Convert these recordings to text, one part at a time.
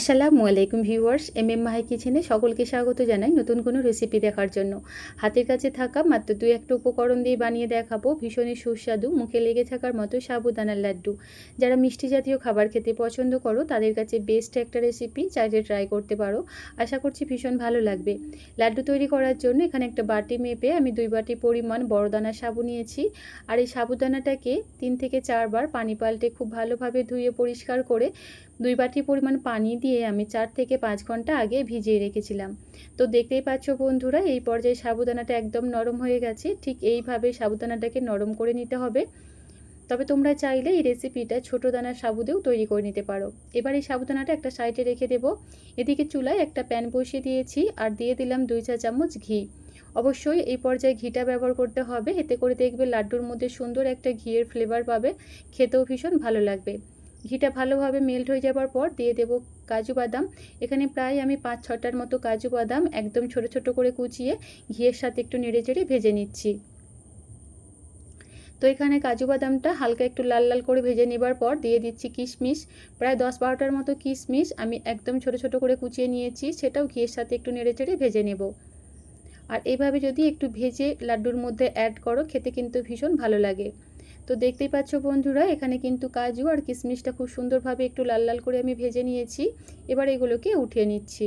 আসসালামু আলাইকুম viewers M M Mahi কিচেনে সকলকে স্বাগত জানাই নতুন কোনো রেসিপি দেখার জন্য। হাতের কাছে থাকা মাত্র দুই একটা উপকরণ দিয়ে বানিয়ে দেখাবো। ভীষণই সুস্বাদু, মুখে লেগে থাকার মতো সাবুদানার লাড্ডু। যারা মিষ্টি জাতীয় খাবার খেতে পছন্দ করো, তাদের কাছে বেস্ট একটা রেসিপি চাইলে ট্রাই করতে পারো। আশা করছি ভীষণ ভালো লাগবে। লাড্ডু তৈরি করার জন্য এখানে একটা বাটি মেপে আমি দুই বাটি পরিমাণ বড় দানার সাবু নিয়েছি। আর এই সাবুদানাটাকে তিন থেকে চারবার পানি পাল্টে খুব ভালোভাবে ধুয়ে পরিষ্কার করে দুই বাটি পরিমাণ পানি দিয়ে আমি চার থেকে পাঁচ ঘণ্টা আগে ভিজিয়ে রেখেছিলাম। তো দেখতেই পাচ্ছ বন্ধুরা, এই পর্যায়ে সাবুদানাটা একদম নরম হয়ে গেছে, ঠিক এইভাবে সাবুদানাটাকে নরম করে নিতে হবে। তবে তোমরা চাইলে এই রেসিপিটা ছোটো দানার সাবুদেও তৈরি করে নিতে পারো। এবার এই সাবুদানাটা একটা সাইডে রেখে দেবো। এদিকে চুলায় একটা প্যান বসিয়ে দিয়েছি আর দিয়ে দিলাম দুই চা চামচ ঘি। অবশ্যই এই পর্যায়ে ঘিটা ব্যবহার করতে হবে, এতে করে দেখবে লাড্ডুর মধ্যে সুন্দর একটা ঘিয়ের ফ্লেভার পাবে, খেতেও ভীষণ ভালো লাগবে। ঘিটা ভালোভাবে মেল্ট হয়ে যাবার পর দিয়ে দেব কাজু বাদাম। এখানে প্রায় আমি পাঁচ ছটার মতো কাজু বাদাম একদম ছোট ছোট করে কুচিয়ে ঘিয়ের সাথে একটু নেড়ে চেড়ে ভেজে নিচ্ছি। তো এখানে কাজু বাদামটা হালকা একটু লাল লাল করে ভেজে নেবার পর দিয়ে দিচ্ছি কিশমিশ। প্রায় দশ বারোটার মতো কিশমিশ আমি একদম ছোট ছোট করে কুচিয়ে নিয়েছি, সেটাও ঘিয়ের সাথে একটু নেড়ে চেড়ে ভেজে নেব। আর এইভাবে যদি একটু ভেজে লাড্ডুর মধ্যে অ্যাড করো, খেতে কিন্তু ভীষণ ভালো লাগে। তো দেখতেই পাচ্ছ বন্ধুরা, এখানে কিন্তু কাজু আর কিশমিশটা খুব সুন্দরভাবে একটু লাল লাল করে আমি ভেজে নিয়েছি। এবার এগুলোকে উঠিয়ে নিচ্ছি।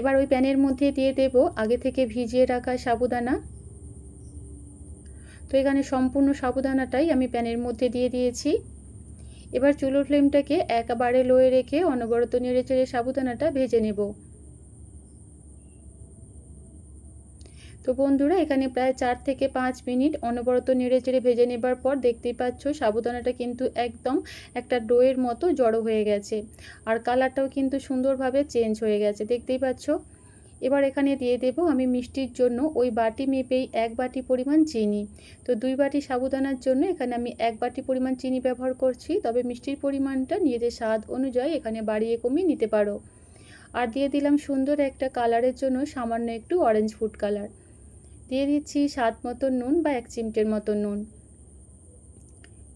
এবার ওই প্যানের মধ্যে দিয়ে দেব আগে থেকে ভিজিয়ে রাখা সাবুদানা। তো এখানে সম্পূর্ণ সাবুদানাটাই আমি প্যানের মধ্যে দিয়ে দিয়েছি। এবার চুলোর ফ্লেমটাকে একেবারে লোয়ে রেখে অনবরত নেড়ে চেড়ে সাবুদানাটা ভেজে নেব। তো বন্ধুরা, এখানে প্রায় চার থেকে পাঁচ মিনিট অনবরত নেড়ে চেড়ে ভেজে নেবার পর দেখতেই পাচ্ছ সাবুদানাটা কিন্তু একদম একটা ডোয়ের মতো জড়ো হয়ে গেছে। আর কালারটাও কিন্তু সুন্দরভাবে চেঞ্জ হয়ে গেছে, দেখতেই পাচ্ছ? এবার এখানে দিয়ে দেব আমি মিষ্টির জন্য ওই বাটি মেপেই এক বাটি পরিমাণ চিনি। তো দুই বাটি সাবুদানার জন্য এখানে আমি এক বাটি পরিমাণ চিনি ব্যবহার করছি, তবে মিষ্টির পরিমাণটা নিজেদের স্বাদ অনুযায়ী এখানে বাড়িয়ে কমিয়ে নিতে পারো। আর দিয়ে দিলাম সুন্দর একটা কালারের জন্য সামান্য একটু অরেঞ্জ ফুড কালার। দিয়ে দিচ্ছি স্বাদ মতো নুন বা এক চিমটের মতো নুন।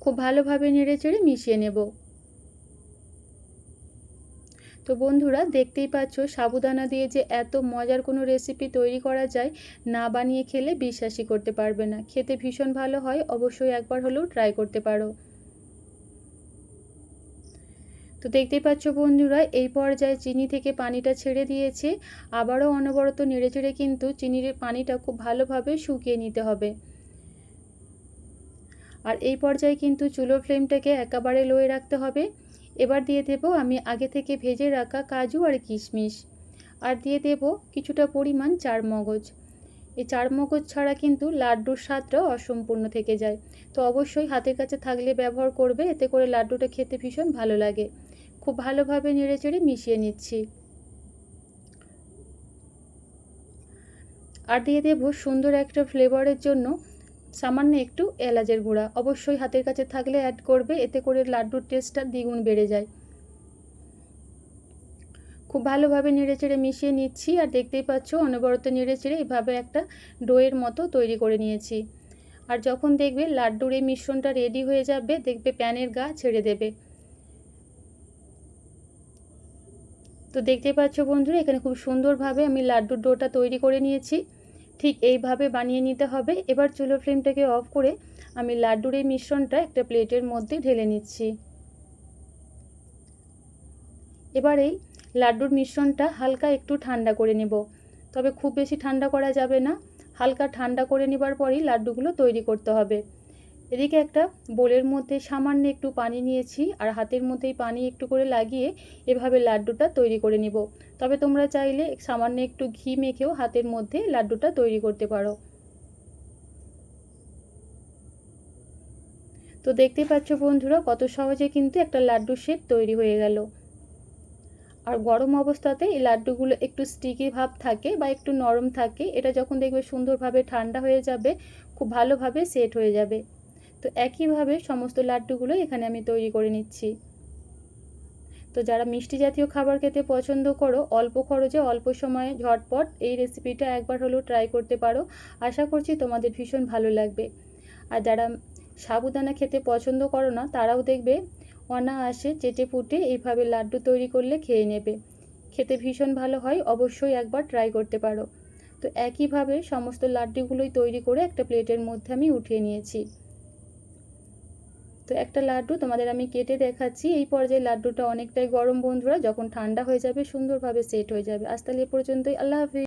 খুব ভালোভাবে নেড়ে চেড়ে মিশিয়ে নেব। তো বন্ধুরা, দেখতেই পাচ্ছ সাবুদানা দিয়ে যে এত মজার কোনো রেসিপি তৈরি করা যায়, না বানিয়ে খেলে বিশ্বাসই করতে পারবে না। খেতে ভীষণ ভালো হয়, অবশ্যই একবার হলেও ট্রাই করতে পারো। তো দেখতেই পাচ্ছ বন্ধুরা, এই পর্যায়ে চিনি থেকে পানিটা ছেড়ে দিয়েছে। আবারও অনবরত নেড়ে চেড়ে কিন্তু চিনির পানিটা খুব ভালোভাবে শুকিয়ে নিতে হবে। আর এই পর্যায়ে কিন্তু চুলো ফ্লেমটাকে একেবারে লোয়ে রাখতে হবে। এবার দিয়ে দেব আমি আগে থেকে ভেজে রাখা কাজু আর কিশমিশ। আর দিয়ে দেব কিছুটা পরিমাণ চার মগজ এই চার মগজ ছাড়া কিন্তু লাড্ডুর স্বাদটাও অসম্পূর্ণ থেকে যায়। তো অবশ্যই হাতের কাছে থাকলে ব্যবহার করবে, এতে করে লাড্ডুটা খেতে ভীষণ ভালো লাগে। খুব ভালোভাবে নেড়ে চেড়ে মিশিয়ে নিচ্ছি। আর দিয়ে দেব সুন্দর একটা ফ্লেভারের জন্য সামান্য একটু এলাচের গুঁড়া। অবশ্যই হাতের কাছে থাকলে অ্যাড করবে, এতে করে লাড্ডুর টেস্টটা দ্বিগুণ বেড়ে যায়। খুব ভালোভাবে নেড়ে চেড়ে মিশিয়ে নিচ্ছি আর দেখতেই পাচ্ছ অনবরত নেড়ে চেড়ে এইভাবে একটা ডোয়ের মতো তৈরি করে নিয়েছি। আর যখন দেখবে লাড্ডুর এই মিশ্রণটা রেডি হয়ে যাবে, দেখবে প্যানের গা ছেড়ে দেবে। তো দেখতে পাচ্ছ বন্ধুরা, এখানে খুব সুন্দরভাবে আমি লাড্ডুর ডোটা তৈরি করে নিয়েছি। ঠিক এইভাবে বানিয়ে নিতে হবে। এবার চুলো ফ্লেমটাকে অফ করে আমি লাড্ডুর এই মিশ্রণটা একটা প্লেটের মধ্যে ঢেলে নিচ্ছি। এবার এই লাড্ডুর মিশ্রণটা হালকা একটু ঠান্ডা করে নেব। তবে খুব বেশি ঠান্ডা করা যাবে না। হালকা ঠান্ডা করে নেবার পরই লাড্ডুগুলো তৈরি করতে হবে। এদিকে একটা বোলের মধ্যে সামান্য একটু পানি নিয়েছি আর হাতের মধ্যেই পানি একটু করে লাগিয়ে এভাবে লাড্ডুটা তৈরি করে নিব। তবে তোমরা চাইলে সামান্য একটু ঘি মেখেও হাতের মধ্যে লাড্ডুটা তৈরি করতে পারো। তো দেখতে পাচ্ছ বন্ধুরা, কত সহজে কিন্তু একটা লাড্ডু শেপ তৈরি হয়ে গেল। আর গরম অবস্থাতে এই লাড্ডুগুলো একটু স্টিকি ভাব থাকে বা একটু নরম থাকে, এটা যখন দেখবে সুন্দরভাবে ঠান্ডা হয়ে যাবে, খুব ভালোভাবে সেট হয়ে যাবে। তো একইভাবে সমস্ত লাড্ডুগুলো এখানে আমি তৈরি করে নিচ্ছি। তো যারা মিষ্টি জাতীয় খাবার খেতে পছন্দ করো, অল্প খরচে, অল্প সময়ে ঝটপট এই রেসিপিটা একবার হলেও ট্রাই করতে পারো। আশা করছি তোমাদের ভীষণ ভালো লাগবে। আর যারা সাবুদানা খেতে পছন্দ করো না, তারাও দেখবে অনায়াসে চেটে পুটে এইভাবে লাড্ডু তৈরি করলে খেয়ে নেবে। খেতে ভীষণ ভালো হয়, অবশ্যই একবার ট্রাই করতে পারো। তো একইভাবে সমস্ত লাড্ডুগুলোই তৈরি করে একটা প্লেটের মধ্যে আমি উঠিয়ে নিয়েছি। তো একটা লাড্ডু তোমাদের আমি কেটে দেখাচ্ছি। এই পর্যায়ে লাড্ডুটা অনেকটাই গরম, বন্ধুরা। যখন ঠান্ডা হয়ে যাবে, সুন্দরভাবে সেট হয়ে যাবে। আজ তাহলে এ পর্যন্তই। আল্লাহ হাফিজ।